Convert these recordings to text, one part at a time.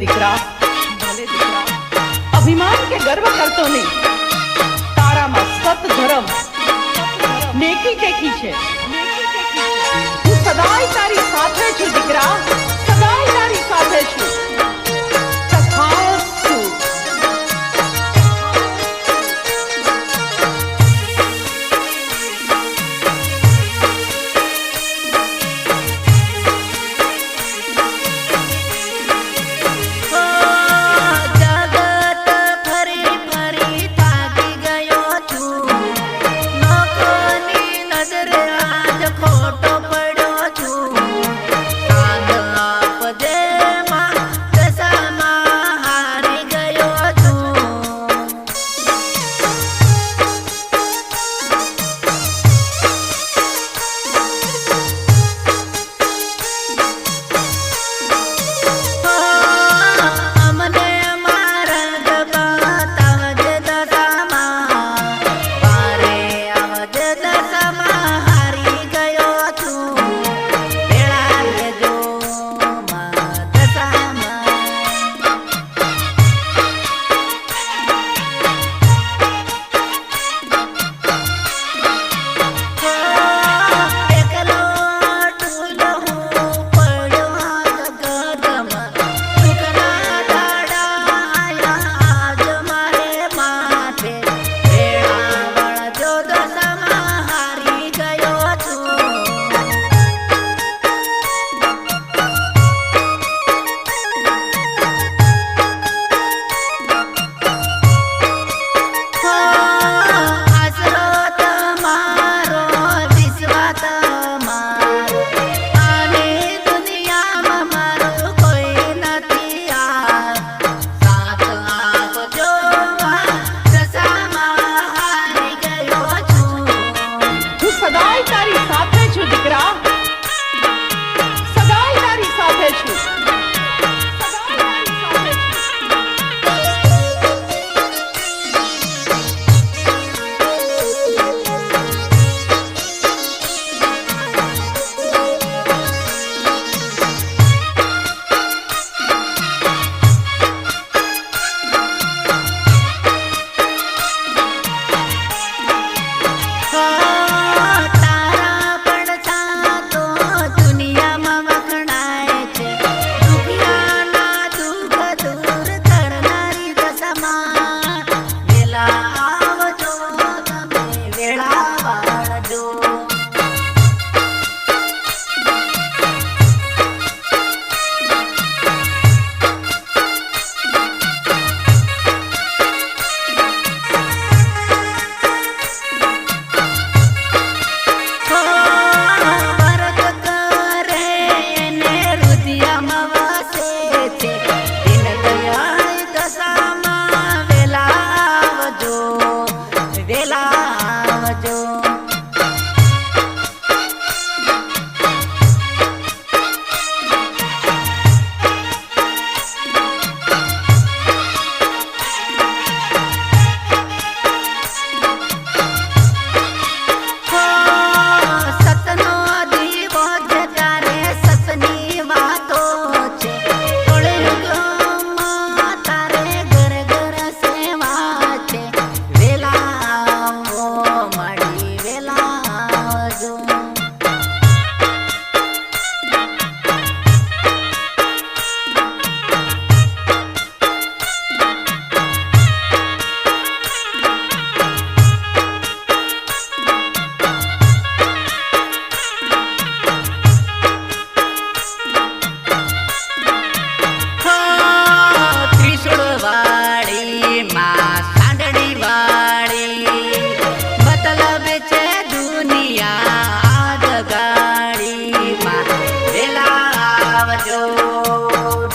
દીકરા ભલે દીકરા. અભિમાન કે ગર્વ કરતો નહીં. તારામાં સત ધર્મ નેકી ટેકી છે.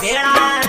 ભેળા